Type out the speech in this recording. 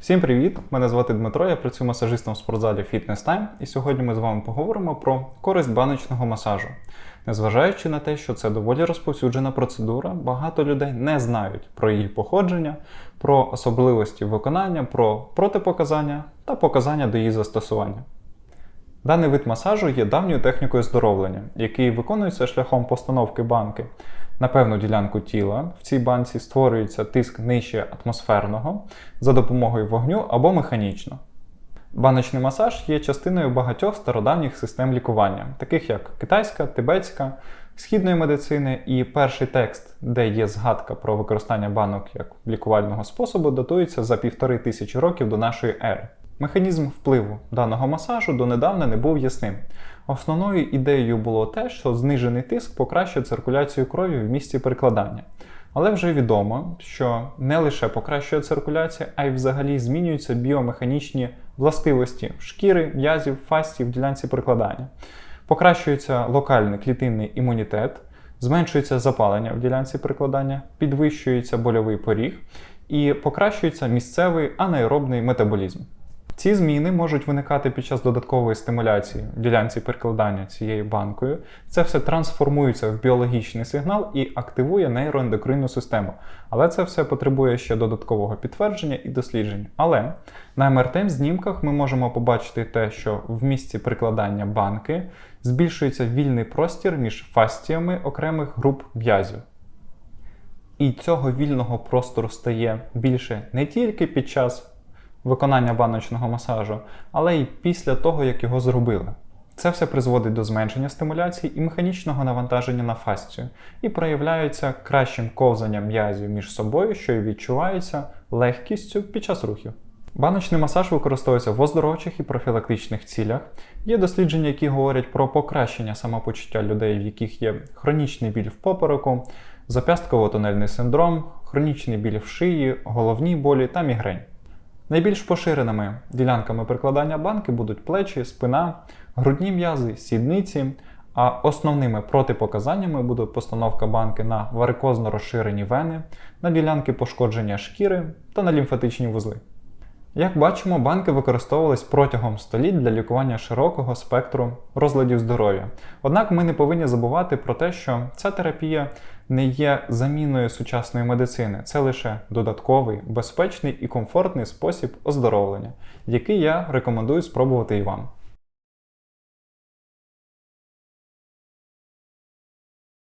Всім привіт! Мене звати Дмитро, я працюю масажистом в спортзалі Fitness Time, і сьогодні ми з вами поговоримо про користь баночного масажу. Незважаючи на те, що це доволі розповсюджена процедура, багато людей не знають про її походження, про особливості виконання, про протипоказання та показання до її застосування. Даний вид масажу є давньою технікою здоровлення, який виконується шляхом постановки банки на певну ділянку тіла. В цій банці створюється тиск нижче атмосферного за допомогою вогню або механічно. Баночний масаж є частиною багатьох стародавніх систем лікування, таких як китайська, тибетська, східної медицини, і перший текст, де є згадка про використання банок як лікувального способу, датується за півтори тисячі років до нашої ери. Механізм впливу даного масажу донедавна не був ясним. Основною ідеєю було те, що знижений тиск покращує циркуляцію крові в місці прикладання. Але вже відомо, що не лише покращує циркуляція, а й взагалі змінюються біомеханічні властивості шкіри, м'язів, фастів в ділянці прикладання. Покращується локальний клітинний імунітет, зменшується запалення в ділянці прикладання, підвищується больовий поріг і покращується місцевий анаеробний метаболізм. Ці зміни можуть виникати під час додаткової стимуляції в ділянці перекладання цією банкою. Це все трансформується в біологічний сигнал і активує нейроендокринну систему. Але це все потребує ще додаткового підтвердження і досліджень. Але на МРТ-знімках ми можемо побачити те, що в місці прикладання банки збільшується вільний простір між фастіями окремих груп м'язів. І цього вільного простору стає більше не тільки під час виконання баночного масажу, але й після того, як його зробили. Це все призводить до зменшення стимуляції і механічного навантаження на фасцію і проявляється кращим ковзанням м'язів між собою, що й відчувається легкістю під час рухів. Баночний масаж використовується в оздоровчих і профілактичних цілях. Є дослідження, які говорять про покращення самопочуття людей, в яких є хронічний біль в попереку, зап'ястково-тунельний синдром, хронічний біль в шиї, головні болі та мігрень. Найбільш поширеними ділянками прикладання банки будуть плечі, спина, грудні м'язи, сідниці, а основними протипоказаннями буде постановка банки на варикозно розширені вени, на ділянки пошкодження шкіри та на лімфатичні вузли. Як бачимо, банки використовувались протягом століть для лікування широкого спектру розладів здоров'я. Однак ми не повинні забувати про те, що ця терапія не є заміною сучасної медицини, це лише додатковий, безпечний і комфортний спосіб оздоровлення, який я рекомендую спробувати і вам.